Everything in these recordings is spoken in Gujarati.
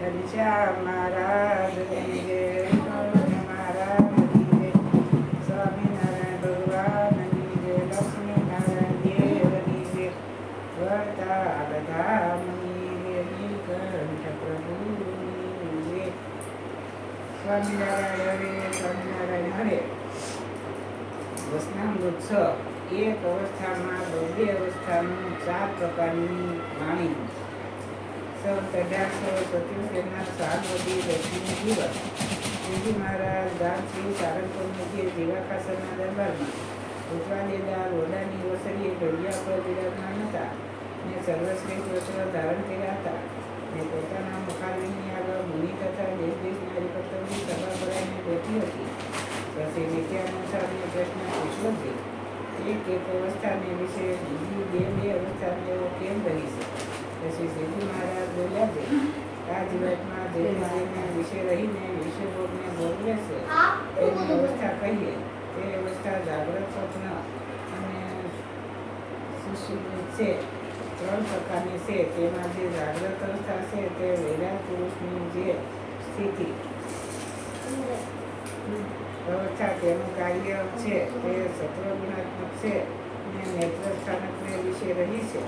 ઘનશ્યામ મહારાજની જય સ્વામિનારાયણ સ્વામિનારાયણ હરે. વસનામૃત એક અવસ્થામાં બબ્બે અવસ્થાનું ચાર પ્રકારની વાણી. સંત અઢારસો સત્યોતેરના સાલવદી દસમી દિવસ શ્રીજી મહારાજ ગામ શ્રી સારંગપુર મધ્યે જીવાખાસરના દરબારમાં ઉત્વાદેદાર ઓડાની ઓસરીએ ઢોલિયા પર બિરાજમાન હતા ને સર્વશ્રેષ્ઠ વસ્ત્ર ધારણ કર્યા હતા. ને પોતાના મુખારવીની આગળ મુનિ તથા દેશ દેશના હરિભક્તોની સભા ભરાઈને બેઠી હતી. પછી નિત્યાનુસારને પ્રશ્ન પૂછ્યો છે એક એક અવસ્થાને વિશે બીજી બે બે અવસ્થાને એવો કેમ રહી છે પછી શ્રીજી મહારાજ બોલ્યા છે આ જીવનમાં જે જેને વિશે રહીને વિષયભોગને ભોગવે છે તેની અવસ્થા કહીએ તે અવસ્થા જાગ્રત સ્વપ્ન અને સુષુપ્ત છે. ત્રણ પ્રકારની છે. તેમાં જે જાગ્રત અવસ્થા છે તે વહેલા પુરુષની જે સ્થિતિ. અવસ્થા તેનું કાર્ય છે. તે સત્વગુણાત્મક છે અને નેત્ર સ્થાનકને વિશે રહી છે.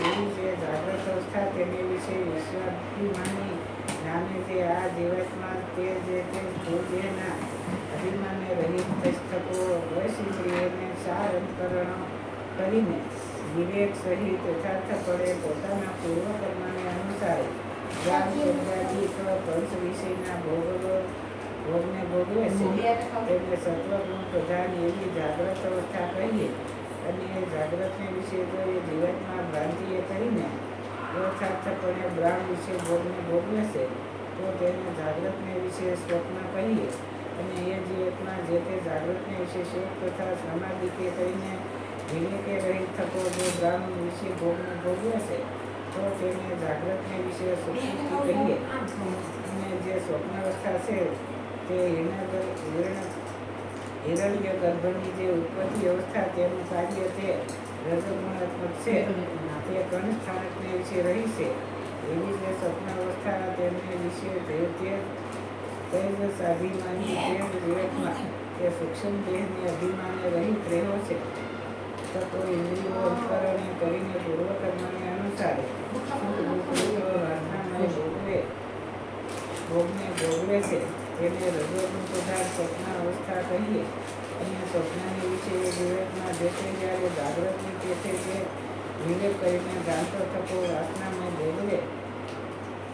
એવી જે જાગ્રત અવસ્થા તેને વિશે વિશ્વાભિમાની નામે તે આ જીવનમાં તે જે તે દેહના અભિમાને રહિત થકો વૈશ્વિન્દ્રિયને સાર અંતકરણ કરીને વિવેક સહિત યથાર્થપણે પોતાના પૂર્વકર્મને અનુસાર જ્ઞાન શબ્દાદિક પંચ વિષયના ભોગવો ભોગને ભોગવે છે. તેમને સત્વગુણ પ્રધાન એવી જાગ્રત અવસ્થા કહીએ અને એ જાગ્રતને વિશે તો એ જીવનમાં ભ્રાંતિએ કરીને યથાર્થપણે બ્રાહ્મ વિશે ભોગને ભોગવે છે તો તેને જાગૃતને વિશે સ્વપ્ન કહીએ. અને એ જીવનમાં જે તે જાગૃતને વિશે શોક તથા સમાધિકે કરીને વિવેકે રહિત થકો જો બ્રાહ્મ વિશે ભોગને ભોગવે છે તો તેને જાગૃતને વિશે સુખી કહીએ. અને જે સ્વપ્નાવસ્થા છે, તે હિરણ્ય હિરણ્ય ગર્ભની જે ઉત્પત્તિ અવસ્થા તેનું કાર્ય તે રજગુણાત્મક છે. તે કણ સ્થાનકને વિશે રહી છે. એવી જે સ્વપ્નાવસ્થા તેમને વિશે તે તે તેજ સાધીમાની તેજ વિવેકમાં તે સૂક્ષ્મ દેહને અભિમાને રહિત રહ્યો છે. તત્વો ઇન્દ્રિયો અંતરણે કરીને પૂર્વકર્મને અનુસારે સુખ દુઃખ વાસનામય ભોગવે, ભોગને ભોગવે છે. તેને રજોગુણ પદાર્થ સ્વપ્ન અવસ્થા કહીએ. અને સ્વપ્નની વિશે વિવેકમાં તે જ્યારે જાગૃતિ તે છે, વિવેક કરીને જાણતો થતો વાસનામય ભોગવે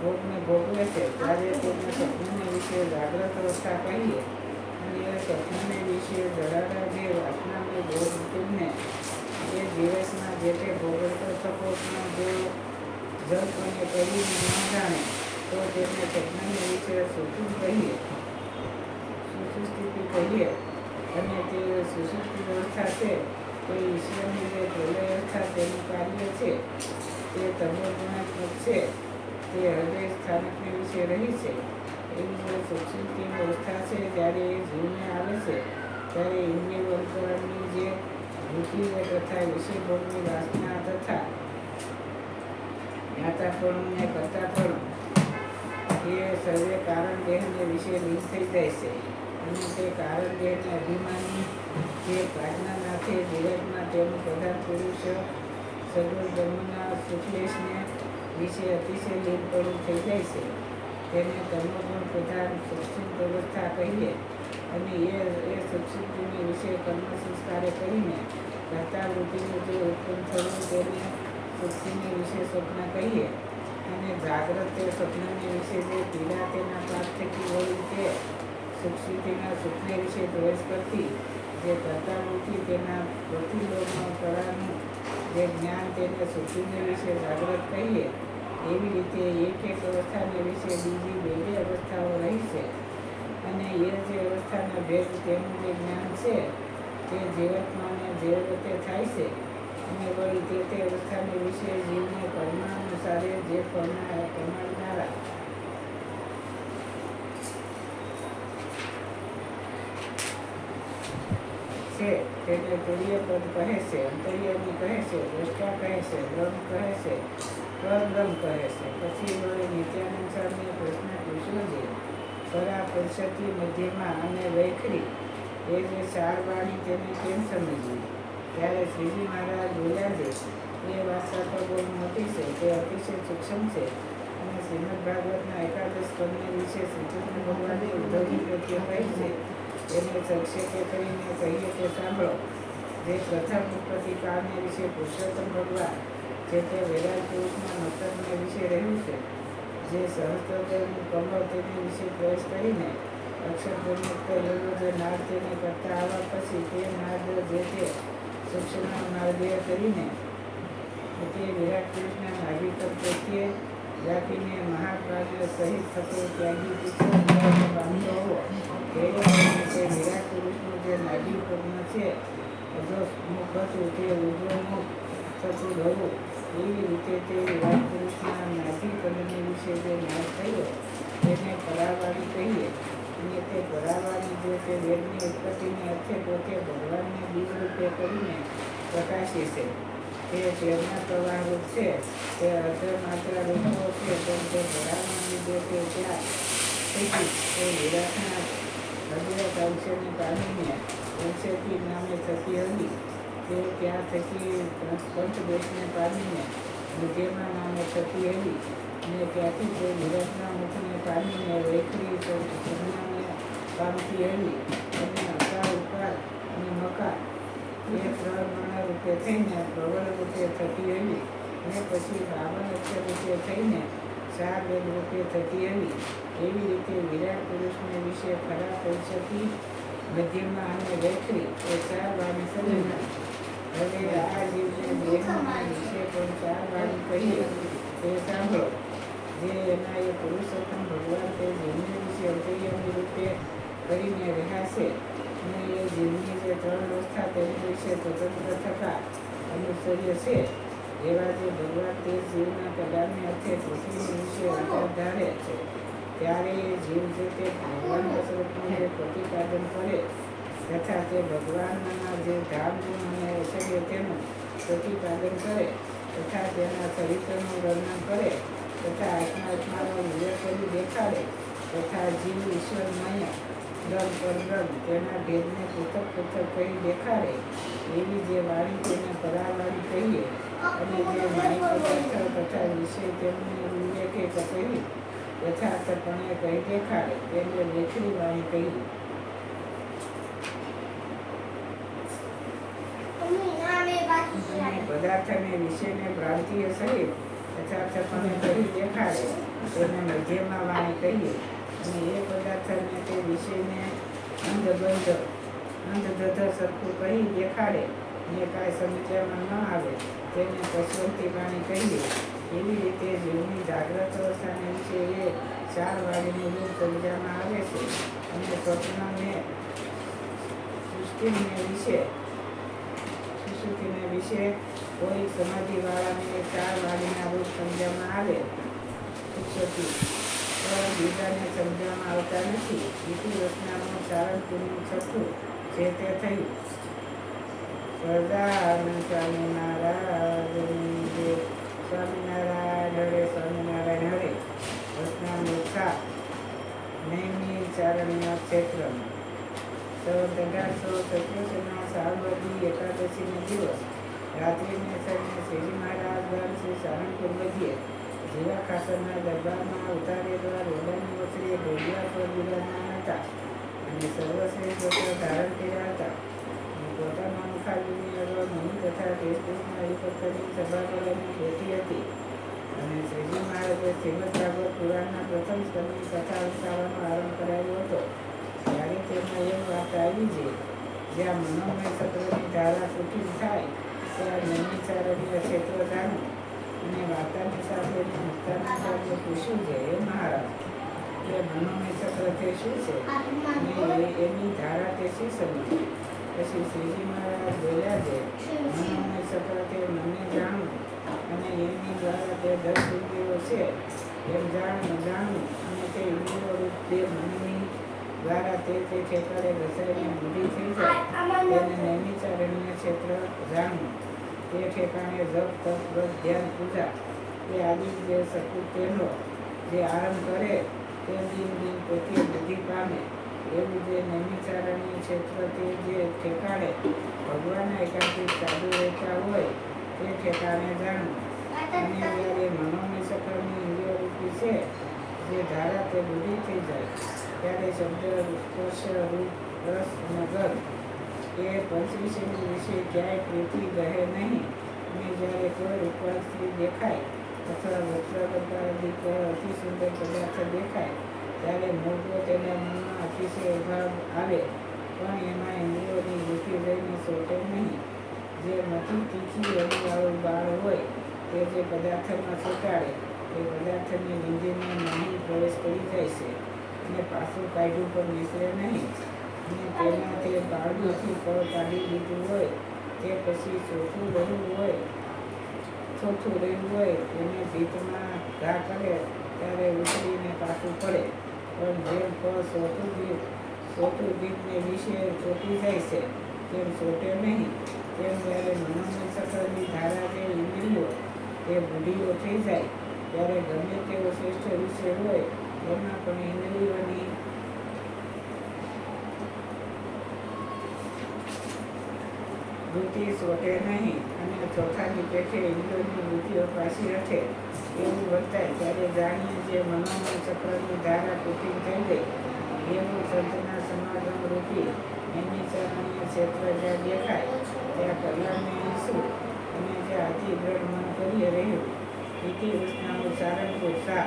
ભોગને ભોગવે છે, ત્યારે તેને સ્વપ્નને વિશે જાગ્રત અવસ્થા કહીએ. અને એ સ્વપ્નને વિશે જડાડા જે વાસનામય ભોગ એ દિવસમાં જે તે ભોગવતો થતો પણ જો જલ્પને કરી ન જાણે તો તેને સ્વપ્નને વિશે શોધું કહીએ. સુસુસ્થિતિ કહીએ. અને તે સુસુષ્ટિ વ્યવસ્થા છે, તે ઈશ્વરની જે વ્યવસ્થા તેનું કાર્ય છે, તે તમોગુણાત્મક છે, તે હૃદય સ્થાનકને વિશે રહી છે. એવી જે સુસુષ્ટિની વ્યવસ્થા છે, જ્યારે એ જીવને આવે છે, ત્યારે ઇન્દ્રિય અંતરણની જે વૃત્તિઓ તથા વિષયભોગની વાસના તથા જ્ઞાતાપણું ને કરતાપણું એ સર્વે કારણ દેહને વિશે લીન થઈ જાય છે. અને તે કારણ દેહને અભિમાની જે નાથે જગતમાં તેનું પ્રધાન પુરુષ સગુણ બ્રહ્મના સુખલેશને વિશે અતિશય લીનપણું થઈ જાય છે. તેને કર્મગુણ પ્રધાન સુક્ષિત વ્યવસ્થા કહીએ. અને એ એ સૂક્ષ્મની વિશે કર્મ સંસ્કારે કરીને કરતા વૃત્તિનું જે ઉત્પન્ન થયું તેને સુક્ષિની વિશે સ્વપ્ન કહીએ. અને જાગ્રત તે સ્વપ્નને વિશે જે પીડા તેના પાપ થકી હોય તે સુખસિદ્ધિના સુખને વિશે પ્રવેશ કરતી, જે કરતાવૃત્તિ તેના પ્રતિલોકમાં કળાનું જે જ્ઞાન તેને સુખીને વિશે જાગ્રત કહીએ એવી રીતે એક એક અવસ્થાને વિશે બીજી બે બે અવસ્થાઓ રહી છે. અને એ જે અવસ્થાના ભેદ તેનું જે જ્ઞાન છે, તે જીવાત્માને જે રીતે થાય છે. અને વળી તે તે અવસ્થાને વિશે જીવને કર્માનુસારે જે પરમા પરમાડનારા છે તેને તુર્ય પદ કહે છે, અંતર્યામી કહે છે, દ્રષ્ટા કહે છે, બ્રહ્મ કહે છે, પરબ્રહ્મ કહે છે. પછી વળી નિત્યાનુસારની પંચતી મધ્યમાં અને વૈખરી, એ જે ચાર વાણી તેને કેમ સમજવી ત્યારે શ્રીજી મહારાજ બોલ્યા છે, એ વાર્તા તો બહુ મોટી છે, તે અતિશય સૂક્ષ્મ છે. અને શ્રીમદ ભાગવતના એકાદશ સ્કંદને વિશે શ્રીકૃષ્ણ ભગવાને ઉદ્ધવજી પ્રત્યે કહી છે એને સંક્ષેપે કરીને કહીએ કે સાંભળો. જે પ્રથમ ઉત્પત્તિ કાળને વિશે પુરુષોત્તમ ભગવાન, જે તે વેરાજ પુરુષના મસ્તકને વિશે રહ્યું છે, જે સહસ્ત્રનું કમળ તેની વિશે પ્રવેશ કરીને એવો જે નાદ તેને કરતા આવ્યા પછી તે નાદ જે તે સૂક્ષ્મ માર્ગે કરીને તે વિરાટ પુરુષના નાભિક પ્રત્યે જાતિને મહાપ્રાજ્ય સહિત થતો ત્યાગી હોવો તેવી તે વિરાટ પુરુષનું જે નાગી પદ્મ છે અધોમુખ તે ઉર્ધ્વમુખ થતું રહવું એવી રીતે તે વિરાટ પુરુષના પદની વિશે જે ન્યાય થયો, તેને પરાવાળી કહીએ. અને તે ભરાવાની જે તે વેદની ઉત્પત્તિની અર્થે પોતે ભગવાનને બીજ રૂપે કરીને પ્રકાશી છે. તે પ્રેમના પ્રવાહરૂપ છે. તે અર્ધ માત્ર રૂપો છે. પણ તે ભરાવાની લીધે તે ત્યાં તેથી તે વિરાટના ભગવત અંશને પામીને અંશથી નામે થતી હતી. તે ત્યાં થકી પંચદેશને પામીને મધ્યમાં નામે થતી હતી. અને ત્યાંથી તે વિરાટના મુખને પામીને વૈખરી સંજ્ઞાને પામતી હતી અને અકાર ઉકાર અને મકા એ ત્રણ ગણા રૂપે થઈને પ્રબળ રૂપે થતી હતી અને પછી બાવન અક્ષર થઈને ચાર વેદ રૂપે થતી હતી એવી રીતે વિરાટ પુરુષને વિશે ખરા પૈસાથી મધ્યમાં અને વૈખરી એ ચાર વાણી સમજના હવે આ જીવને દેહના વિશે પણ ચાર વાણી કહીએ તે સાંભળો. જે એના એ પુરુષોત્તમ ભગવાન તે જીવને વિશે અંતર્યામી રૂપે કરીને રહ્યા છે અને એ જીવની જે ત્રણ અવસ્થા તેની વિશે સ્વતંત્ર થતા અનુસર્ય છે. એવા જે ભગવાન તે જીવના કદાને અર્થે પૃથ્વી વિશે આધાર ધારે છે. ત્યારે એ જીવ જે તે ભગવાનના સ્વરૂપનું જે પ્રતિપાદન કરે તથા તે ભગવાનના જે ધામ ગુણ અને ઐશ્વર્ય તેનું પ્રતિપાદન કરે તથા તેના ચરિત્રનું વર્ણન કરે તથા આત્મા આત્માનો વિવેક કરી દેખાડે તથા જીવ ઈશ્વરમય બ્રહ્મ પરબ્રહ્મ તેના ભેદને પૃથક પૃથક કહી દેખાડે એવી જે વાણી તેને પરાવાળી કહીએ અને જે વાણી પદાર્થ તથા વિષય તેમને ઉલ્લેખે કહેવી યથાર્થપણે કહી દેખાડે તેને લેખરી વાણી કહી અને પદાર્થને વિષયને ભ્રાંતિય સહિત યથાર્થપણે કહી દેખાડે તેને મધ્યમાં વાણી કહીએ. અને એ પદાર્થને તે વિષયને અંધબંધ અંધધધ સરખું કહી દેખાડે. ને કાંઈ સમજવામાં ન આવે, તેને પશુવંતી વાણી કહીએ એવી રીતે જીવની જાગ્રત અવસ્થાને વિશે એ ચાર વાણીનું રૂપ સમજવામાં આવે છે. અને સ્વપ્નને, સૃષ્ટિને વિશે સુસુખીને વિશે કોઈ સમાધિવાળાને ચાર વાળીના રૂપ સમજવામાં આવે. સુસુખી બીજાને સમજવામાં આવતા નથી. બીજી રચનાનું સારંગપુરનું છઠ્ઠું જે તે થયું. સદાનંદ સ્વામિનારાયણ જય સ્વામિનારાયણ હરે સ્વામિનારાયણ હરે રચના મૂર્ખા નૈમી ચારણના ક્ષેત્રમાં. સંવત અઢારસો સત્યોતેરના સાલવર્ગની એકાદશીનો દિવસ. રાત્રિને સમયે શ્રી મહારાજ દ્વારા શ્રી સારંગપુર મધ્યે જીવા ખાસરના દરબારમાં ઉતારેલા રોડાની વસરે ઢોલિયા પર બિરાજમાન હતા અને સર્વશ્રેષ્ઠ વસ્ત્ર ધારણ કર્યા હતા. પોતાના મુખાજીની આગળ મહી તથા તેજપુરના હરિપત્રની સભા કરવાની બેઠી હતી. અને શ્રીજી મહારાજે શ્રીમદ ભાગવત પુરાણના પ્રથમ સ્તરની કથા વિચારવાનો આરંભ કરાવ્યો હતો. ત્યારે તેમાં એ વાત આવી છે. જ્યાં મનોમય સત્રની ધારા તૂટી થાય, ત્યાં નૈમિચારણ્ય ક્ષેત્ર જાણું. અને વાર્તાની સાથે મુક્તાની સાથે પૂછ્યું છે એ મહારાજ, કે મનોમય સત્ર તે શું છે? અને એ- એની ધારા તે શી સમજી? પછી શ્રીજી મહારાજ બોલ્યા છે મનોમય સત્ર તે મને જાણવું અને એની દ્વારા તે દસ ઇન્દ્રિયો છે. એમ જાણવું જાણવું અને તે ઇન્દ્રિયો રૂપ તે મનની દ્વારા તે તે ક્ષેત્રે ઘસાઈને બુદ્ધિ થઈ જાય, તેને નૈમિચારણ્ય ક્ષેત્ર જાણવું તે ઠેકાણે જપ તપ વ્રત ધ્યાન પૂજા એ આદિ જે શકું તેનો જે આરંભ કરે તે દિન દિન પોતે નદી પામે. એવું જે નૈમિચારણીય ક્ષેત્ર તે જે ઠેકાણે ભગવાનના એકાંતિક સાધુ રહેતા હોય તે ઠેકાણે જાણવું અને જ્યારે મનોમય સફળની ઇન્દ્રિયો રૂપી છે, જે ધારા તે બુદ્ધિ થઈ જાય. ત્યારે શબ્દ, સ્પર્શ, રૂપ, રસ અને ગંધ એ વિષયની વિશે ક્યાંય પ્રીતિ રહે નહીં. અને જ્યારે કોઈ રૂપવાન દેખાય અથવા વસ્ત્ર કરતા અધિક અતિ સુંદર પદાર્થ દેખાય, ત્યારે મોટો તેના મનમાં અતિશય અભાવ આવે. પણ એમાં ઇન્દ્રિયોની વૃત્તિ રહીને સોટે નહીં. જે મથી તીખી રંગવાળું બાળ હોય, તે જે પદાર્થમાં ચોંટાડે તે પદાર્થની વિંધીમાં નહીં પ્રવેશ કરી જાય છે. અને પાછું કાઢ્યું પણ નીકળે નહીં. તેમાં તે બાળમાંથી ફળ કાઢી લીધું હોય તે પછી ચોથું રહ્યું હોય, ચોથું રહ્યું હોય, એને ભીતમાં ઘા કરે, ત્યારે ઉતરીને પાછું પડે. પણ જેમ ફળ ચોથું દીપ ચોથું દીપને વિશે ચોંટી જાય છે, તેમ ચોટે નહીં. તેમ જ્યારે મનોમય ચક્રની ધારા જે ઇન્દ્રિયો તે ભૂલીઓ થઈ જાય. ત્યારે ગમે તેવો શ્રેષ્ઠ વિષય હોય, એમાં પણ ઇન્દ્રિયોની વૃત્તિ સોટે નહીં અને ચોથાની પેઠે ઇન્દ્રની વૃત્તિઓ પાછી રખે એવું વર્તાય. ત્યારે જાણીએ જે મનોમય ચક્રની ધારા તૂટી થઈ ગઈ એવું સંતના સમાગમ રૂપી એમની ચરણીય ક્ષેત્ર જ્યાં દેખાય, ત્યાં કલ્યાણને ઈસુ અને જ્યાં અતિ દ્રઢ મન કરી રહ્યું ઇતિ કૃષ્ણનું સારંગપુર સા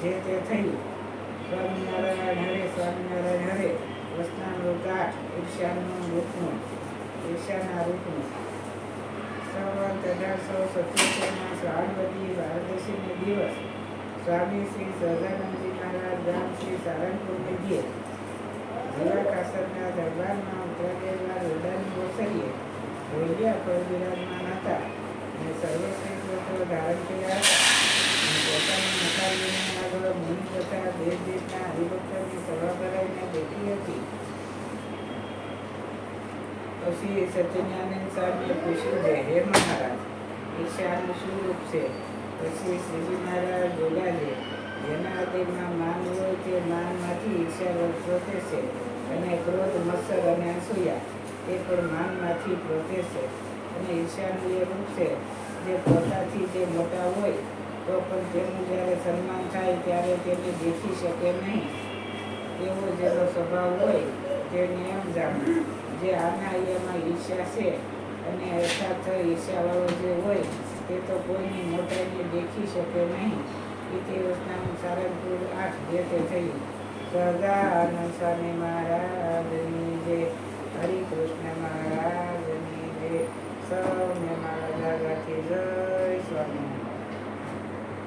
જે તે થયું. સ્વામિનારાયણ હરે સ્વામિનારાયણ હરે, વસનાનું કાઠ ઈર્ષ્યાનું રૂપનું ઈર્ષ્યાના રૂપનું સંવત અઢારસો સત્યોતેરમાં શ્રાવણવતી દ્વાદશીને દિવસ સ્વામી શ્રી સહજાનંદજી મહારાજ ગામ શ્રી સારંગપુરને ઘેર જિલ્લા કાસરના દરબારમાં ઉતરાદેવા રોડાની ઓસરીએ ભોલિયા પર બિરાજમાન હતા અને સર્વશ્રેષ્ઠ વસ્ત્રો ધારણ કર્યા પોતાની નકારીને આગળ મુનિ તથા દેશ દેશના હરિભક્તોની સભા કરાવીને બેઠી હતી પછી સત્યનારાયણ સાહેબને પૂછ્યું છે હે મહારાજ ઈર્ષાનું શું રૂપ છે? પછી શ્રીજી મહારાજ બોલ્યા જેના હૃદયમાં માન હોય તે માનમાંથી ઈર્ષા પ્રોતે છે અને ક્રોધ, મત્સર અને અસૂયા તે પણ માનમાંથી પ્રોતે છે અને ઈર્ષાનું એ રૂપ છે જે પોતાથી જે મોટા હોય, તો પણ તેનું જ્યારે સન્માન થાય ત્યારે તેને દેખી શકે નહીં. એવો જેનો સ્વભાવ હોય તેની અંજામણ જે આના અહીંયામાં ઈર્ષ્યા છે અને અર્થાત ઈર્ષ્યાવાળો જે હોય તે તો કોઈની મોટાઈને દેખી શકે નહીં. ઇતિ રચનાનું સારંગપુર આઠ જે તે થયું સદાનંદ સ્વામી મહારાજની જે, હરિકૃષ્ણ મહારાજની જે સૌને મારા દાદાથી જય સ્વામી